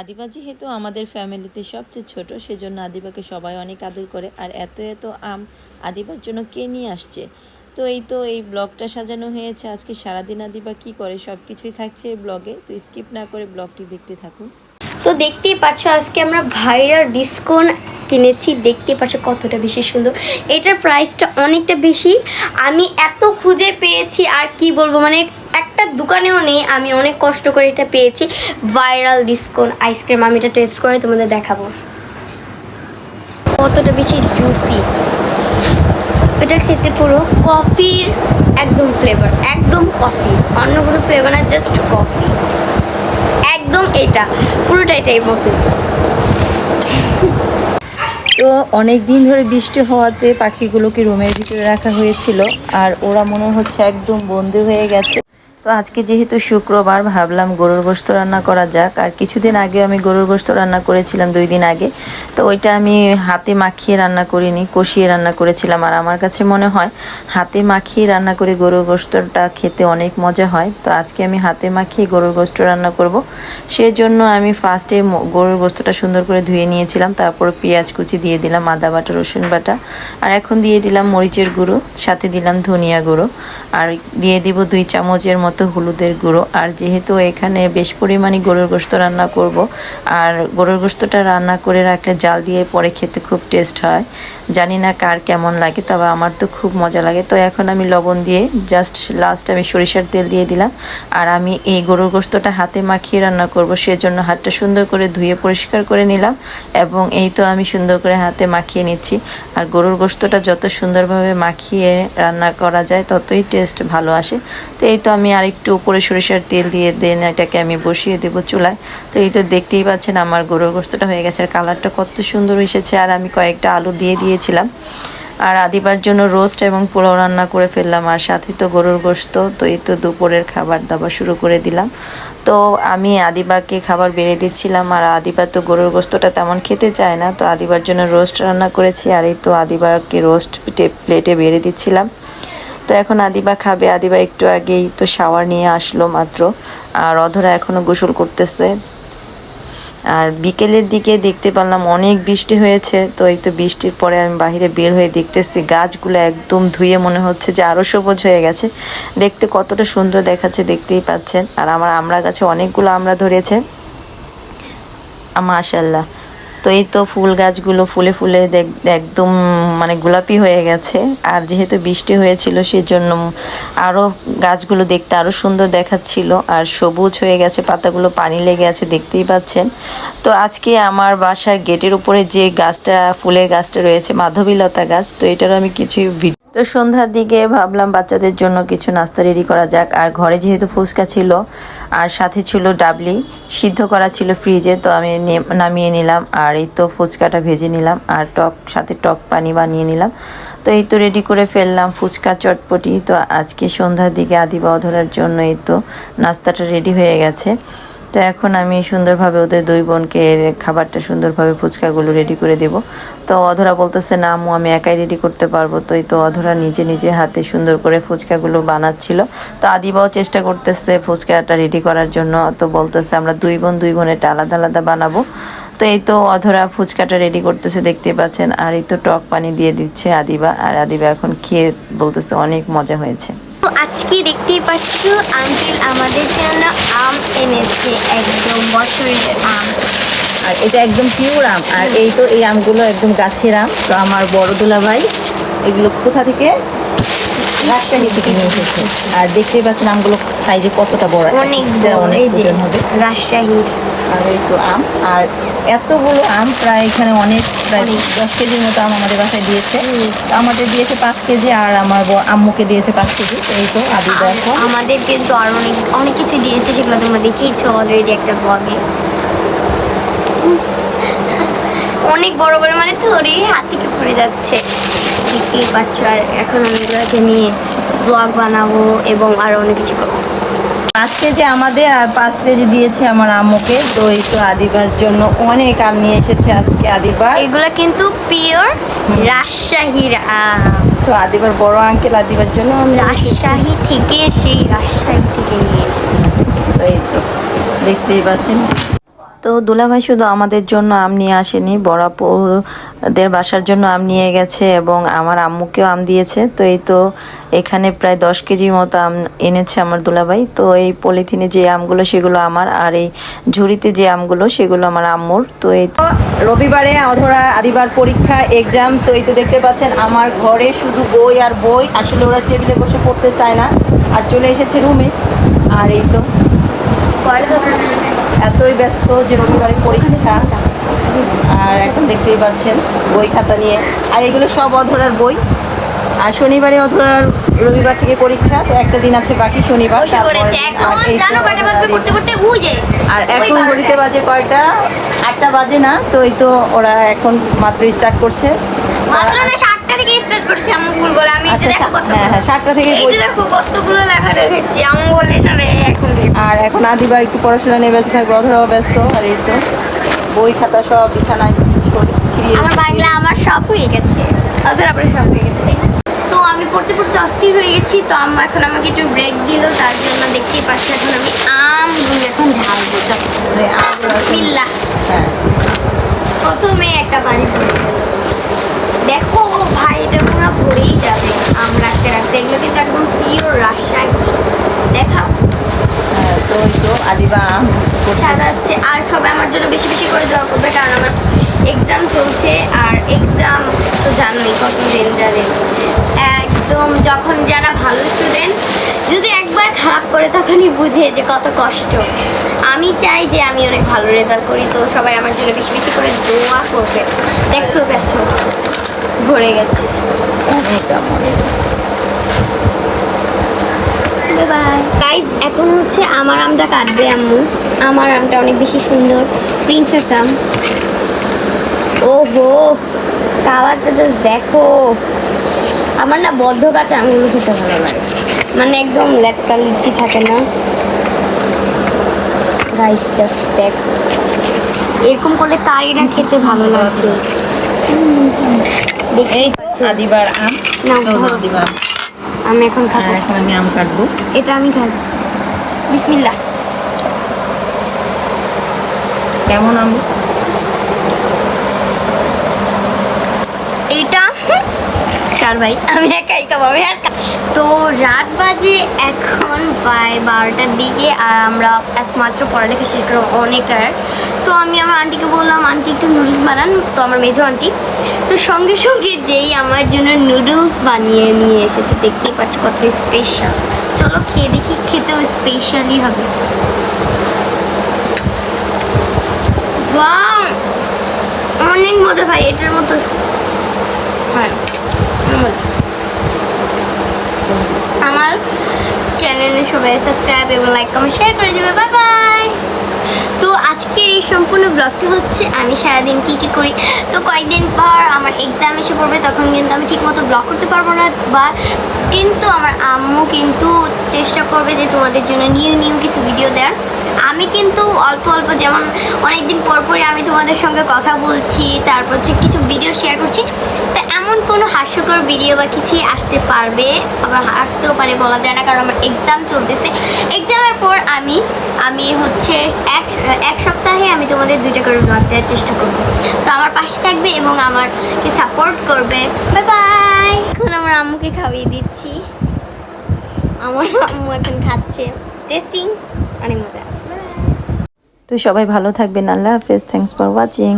আদিবা যেহেতু আমাদের ফ্যামিলিতে সবচেয়ে ছোট, সেজন্য আদিবাকে সবাই অনেক আদর করে। আর এত এত আম আদিবার জন্য কে নিয়ে আসছে? তো এই তো এই ব্লগটা সাজানো হয়েছে। আজকে সারাদিন আদিবা কি করে সব কিছুই থাকছে এই ব্লগে। তো স্কিপ না করে ব্লগটি দেখতে থাকুন। তো দেখতেই পাচ্ছ, আজকে আমরা ভাইরাল ডিসকাউন্ট কিনেছি। দেখতে পাচ্ছ কতটা বেশি সুন্দর। এটার প্রাইসটা অনেকটা বেশি। আমি এত খুঁজে পেয়েছি, আর কি বলব? মানে একটা দোকানেও নেই, আমি অনেক কষ্ট করে এটা পেয়েছি। ভাইরাল ডিসকাউন্ট আইসক্রিম, আমি এটা টেস্ট করে তোমাদের দেখাবো। কতটা বেশি জুসি এটা খেতে পুরো কফির একদম ফ্লেভার একদম কফি। অন্য কোনো ফ্লেভার না জাস্ট কফি একদম এটা, পুরোটা এটাই মতো। তো অনেক দিন ধরে বৃষ্টি হওয়াতে পাখিগুলোকে রুমের ভিতরে রাখা হয়েছিল, আর ওরা মনে হচ্ছে একদম বন্দি হয়ে গেছে। তো আজকে যেহেতু শুক্রবার, ভাবলাম গরুর গোস্ত রান্না করা যাক। আর কিছুদিন আগে আমি গরুর গোস্ত রান্না করেছিলাম দুই দিন আগে। তো ওইটা আমি হাতে মাখিয়ে রান্না করিনি, কষিয়ে রান্না করেছিলাম। আর আমার কাছে মনে হয় হাতে মাখিয়ে রান্না করে গরুর গোস্তটা খেতে অনেক মজা হয়। তো আজকে আমি হাতে মাখিয়ে গরুর গোস্ত রান্না করব। সেজন্য আমি ফার্স্টে গরুর গোস্তটা সুন্দর করে ধুয়ে নিয়েছিলাম। তারপর পেঁয়াজ কুচি দিয়ে দিলাম, আদা বাটা, রসুন বাটা। আর এখন দিয়ে দিলাম মরিচের গুঁড়ো, সাথে দিলাম ধনিয়া গুঁড়ো। আর দিয়ে দিব দুই চামচের মতো হলুদের গুঁড়ো। আর যেহেতু এখানে বেশ পরিমাণে গরুর গোস্ত রান্না করব, আর গরুর গোস্তটা রান্না করে রাখলে জাল দিয়ে পরে খেতে খুব টেস্ট হয়। জানি না কার কেমন লাগে, তবে আমার তো খুব মজা লাগে। তো এখন আমি লবণ দিয়ে জাস্ট লাস্ট আমি সরিষার তেল দিয়ে দিলাম। আর আমি এই গরুর গোস্তটা হাতে মাখিয়ে রান্না করব, সেজন্য হাতটা সুন্দর করে ধুয়ে পরিষ্কার করে নিলাম এবং এই তো আমি সুন্দর করে হাতে মাখিয়ে নিচ্ছি। আর গরুর গোস্তটা যত সুন্দরভাবে মাখিয়ে রান্না করা যায়, ততই টেস্ট ভালো আসে। তো এই তো আমি আরেকটু উপরে সরিষার তেল দিয়ে দেন, এটাকে আমি বসিয়ে দেবো চুলায়। তো এই তো দেখতেই পাচ্ছেন আমার গরুর গোস্তটা হয়ে গেছে, আর কালারটা কত সুন্দর এসেছে। আর আমি কয়েকটা আলু দিয়ে দিয়েছিলাম। আর আদিবার জন্য রোস্ট এবং পোলাও রান্না করে ফেললাম, আর সাথে তো গরুর গোস্ত তো এই তো দুপুরের খাবার দাবার শুরু করে দিলাম। তো আমি আদিবাকে খাবার বেড়ে দিচ্ছিলাম, আর আদিবা তো গরুর গোস্তটা তেমন খেতে চায় না। তো আদিবার জন্য রোস্ট রান্না করেছি, আর এই তো আদিবাকে রোস্ট প্লেটে বেড়ে দিচ্ছিলাম। তো এখন আদিবা খাবে। আদিবা একটু আগেই তো শাওয়ার নিয়ে আসলো মাত্র। আর অধরা এখনও গোসল করতেছে। আর বিকেলের দিকে দেখতে পারলাম অনেক বৃষ্টি হয়েছে। তো এই তো বৃষ্টির পরে আমি বাইরে বের হয়ে দেখতেছি গাছগুলো একদম ধুয়ে মনে হচ্ছে যে আরও সবুজ হয়ে গেছে। দেখতে কতটা সুন্দর দেখাচ্ছে, দেখতেই পাচ্ছেন। আর আমার আমড়া গাছে অনেকগুলো আমড়া ধরেছে। মাশাল্লাহ তো এই তো ফুল গাছগুলো ফুলে ফুলে একদম মানে গোলাপি হয়ে গেছে। আর যেহেতু বৃষ্টি হয়েছিল, সেজন্য আরও গাছগুলো দেখতে আরও সুন্দর দেখাচ্ছিল। আর সবুজ হয়ে গেছে, পাতাগুলো পানি লেগে আছে, দেখতেই পাচ্ছেন। তো আজকে আমার বাসার গেটের উপরে যে গাছটা, ফুলের গাছটা রয়েছে, মাধবীলতা গাছ, তো এটারও আমি কিছুই তো সন্ধ্যার দিকে ভাবলাম বাচ্চাদের জন্য কিছু নাস্তা রেডি করা যাক। আর ঘরে যেহেতু ফুচকা ছিল, আর সাথে ছিল ডাবলি, সিদ্ধ করা ছিল ফ্রিজে, তো আমি নামিয়ে নিলাম। আর এই তো ফুচকাটা ভেজে নিলাম, আর টক, সাথে টক পানি বানিয়ে নিলাম। তো এই তো রেডি করে ফেললাম ফুচকা চটপটি। তো আজকে সন্ধ্যার দিকে আদিবা অধরার জন্য এই তো নাস্তাটা রেডি হয়ে গেছে। তো এখন আমি সুন্দরভাবে ওদের দুই বোনকে খাবারটা সুন্দরভাবে ফুচকাগুলো রেডি করে দেব। তো অধরা বলতেছে, না আম্মু, আমি একাই রেডি করতে পারব। তো এই তো অধরা নিজে নিজে হাতে সুন্দর করে ফুচকাগুলো বানাচ্ছিল। তো আদিবাও চেষ্টা করতেছে ফুচকাটা রেডি করার জন্য। তো বলতেছে, আমরা দুই বোন দুই বোন এটা আলাদা আলাদা বানাবো। তো এই তো অধরা ফুচকাটা রেডি করতেছে, দেখতে পাচ্ছেন। আর এই তো টক পানি দিয়ে দিচ্ছে আদিবা। আর আদিবা এখন খেয়ে বলতেছে, অনেক মজা হয়েছে। আজকে দেখতেই পাচ্ছ আঙ্কেল আমাদের জন্য আম এনেছে একদম বছরের আম। আর এটা একদম পিওর আম আর এই তো এই আমগুলো একদম গাছের আম। তো আমার বড় দুলা ভাই এগুলো কোথা থেকে? রাজশাহী থেকে নিয়ে এসেছে। আর দেখতেই পাচ্ছেন আমগুলো সাইজে কতটা বড় অনেক অনেক এই যে হবে। রাজশাহীর আর এই তো আম। আর এতগুলো আম প্রায় এখানে অনেক প্রায় দশ কেজির মতো আম আমাদের বাসায় দিয়েছে। আমাদের দিয়েছে পাঁচ কেজি আর আমার আম্মুকে দিয়েছে পাঁচ কেজি। তো এই তো আদি দেখো। আমাদের কিন্তু আর অনেক অনেক কিছু দিয়েছে সেগুলো তোমরা দেখেইছো অলরেডি একটা ব্লগে অনেক বড় বড় মানে ধরে হাত থেকে পড়ে যাচ্ছে। দেখতেই পাচ্ছ আর এখন আমি এগুলোকে নিয়ে ব্লগ বানাবো এবং আরও অনেক কিছু করব। পাঁচ কেজি আমাদের আর পাঁচ কেজি দিয়েছে আমার আম্মুকে তো এই তো আদিবার জন্য অনেক আম নিয়ে এসেছে আজকে আদিবার। এগুলো কিন্তু পিওর রাজশাহীর আম তো আদিবার বড় আঙ্কেল আদিবার জন্য আমি রাজশাহী থেকে সেই রাজশাহী থেকে নিয়ে এসেছি। তো এই তো দেখতেই পাচ্ছেন। তো দুলাভাই শুধু আমাদের জন্য আম নিয়ে আসেনি বড়াপুদের বাসার জন্য আম নিয়ে গেছে এবং আমার আম্মুকেও আম দিয়েছে। তো এই তো এখানে প্রায় দশ কেজি মতো আম এনেছে আমার দুলাভাই। তো এই পলিথিনে যে আমগুলো, সেগুলো আমার, আর এই ঝুড়িতে যে আমগুলো, সেগুলো আমার আম্মুর। তো এই তো রবিবারে অধরা আদিবার পরীক্ষা এক্সাম তো এই তো দেখতে পাচ্ছেন আমার ঘরে শুধু বই আর বই। আসলে ওরা টেবিলে বসে পড়তে চায় না, আর চলে এসেছে রুমে আর এই তো। এতই ব্যস্ত যে রবিবারে পরীক্ষা। আর এখন দেখতেই পাচ্ছেন বই খাতা নিয়ে। আর এগুলো সব অধরার বই। আর শনিবারে অধরার রবিবার থেকে পরীক্ষা। তো একটা দিন আছে বাকি শনিবার আর এখন ঘড়িতে বাজে কয়টা? আটটা বাজে না তো এই তো ওরা এখন মাত্র স্টার্ট করছে। আচ্ছা হ্যাঁ হ্যাঁ সাতটা থেকে কতগুলো লেখা রেখেছি আমি বলে এটা রে, এখন দেখো। আর এখন আদিবা একটু পড়াশোনা নিয়ে ব্যস্ত থাকবে অধরাও ব্যস্ত আর এই তো বই খাতা সব বিছানায় ছড়ি- ছিড়িয়ে আমার বাংলা আমার সব হয়ে গেছে। আচ্ছা আপনার সব হয়ে গেছে তো আমি পড়তে পড়তে অস্থির হয়ে গেছি তো আম্মা এখন আমাকে একটু ব্রেক দিল তার জন্য দেখতেই পাচ্ছি এখন আমি আমগুলো এখন ঢালবো বিল্লা হ্যাঁ। প্রথমে একটা বাড়ি পড়ে। দেখো ভাই এটা পুরো ভরেই যাবে। আম রাখতে রাখতে এগুলো কিন্তু একদম পিওর রাজশাহী। হ্যাঁ, তো ওই তো আদিবা সাজাচ্ছে আর সবাই আমার জন্য বেশি বেশি করে দোয়া করবে কারণ আমার এক্সাম চলছে আর এক্সাম তো জানোই কত ডেঞ্জারেস একদম যখন যারা ভালো স্টুডেন্ট যদি একবার খারাপ করে তখনই বুঝে যে কত কষ্ট। আমি চাই যে আমি অনেক ভালো রেজাল্ট করি তো সবাই আমার জন্য বেশি বেশি করে দোয়া করবে। দেখছ দেখছ ভরে গেছে। অনেক বাই গাইজ এখন হচ্ছে আমার আমটা কাটবে আম্মু। আমার আমটা অনেক বেশি সুন্দর। প্রিন্সেস আম। ওহো কালারটা জাস্ট দেখো। আমার না বদ্ধ কাছে আমগুলো খেতে ভালো লাগে। মানে একদম লেটকা লিটকি থাকে না। গাইস জাস্ট দেখ। এরকম করলে কারি না খেতে ভালো লাগবে। দেখি এই তো আদিবার আম। ধরো। আদিবার আম। এখন খাব। এখন আমি আম কাটবো। এটা আমি খাব। বিসমিল্লাহ। কেমন আম? এটা চার ভাই আমি একাই খাব আমি আর তো রাত বাজে এখন, প্রায় বারোটার দিকে, আর আমরা একমাত্র পড়ালেখা শেষ করব অনেক টায়ার তো আমি আমার আন্টিকে বললাম আন্টি একটু নুডলস বানান। তো আমার মেজো আন্টি তো সঙ্গে সঙ্গে যেই আমার জন্য নুডলস বানিয়ে নিয়ে এসেছে, দেখতেই পাচ্ছি কত স্পেশাল চলো খেয়ে দেখি, খেতেও স্পেশালি হবে! অনেক মজা ভাই, এটার মতো। হ্যাঁ মজা। আমার চ্যানেলে সবাই সাবস্ক্রাইব এবং লাইক কমেন্ট শেয়ার করে দেবে। বাই বাই তো আজকের এই সম্পূর্ণ ব্লগটি হচ্ছে আমি সারাদিন কী কী করি। তো কয়েকদিন পর আমার এক্সাম এসে পড়বে, তখন কিন্তু আমি ঠিকমতো ব্লগ করতে পারব না বা কিন্তু আমার আম্মু কিন্তু চেষ্টা করবে যে তোমাদের জন্য নিউ নিউ কিছু ভিডিও দেওয়ার। আমি কিন্তু অল্প অল্প যেমন অনেকদিন পর পরে আমি তোমাদের সঙ্গে কথা বলছি, তারপর হচ্ছে কিছু ভিডিও শেয়ার করছি। তো এমন কোনো হাস্যকর ভিডিও বা কিছুই আসতে পারবে, আবার আসতেও পারে বলা যায় না, কারণ আমার এক্সাম চলতেছে। এক্সামের পর আমি আমি হচ্ছে এক এক সপ্তাহে আমি তোমাদের দুইটা করে ব্লগ দেওয়ার চেষ্টা করব। তো আমার পাশে থাকবে এবং আমাকে সাপোর্ট করবে। বাই বাই এখন আমার আম্মুকে খাইয়ে দিচ্ছি। আমার আম্মু এখন খাচ্ছে। টেস্টিং অনেক মজা। তো সবাই ভালো থাকবেন। আল্লাহ হাফেজ। Thanks for watching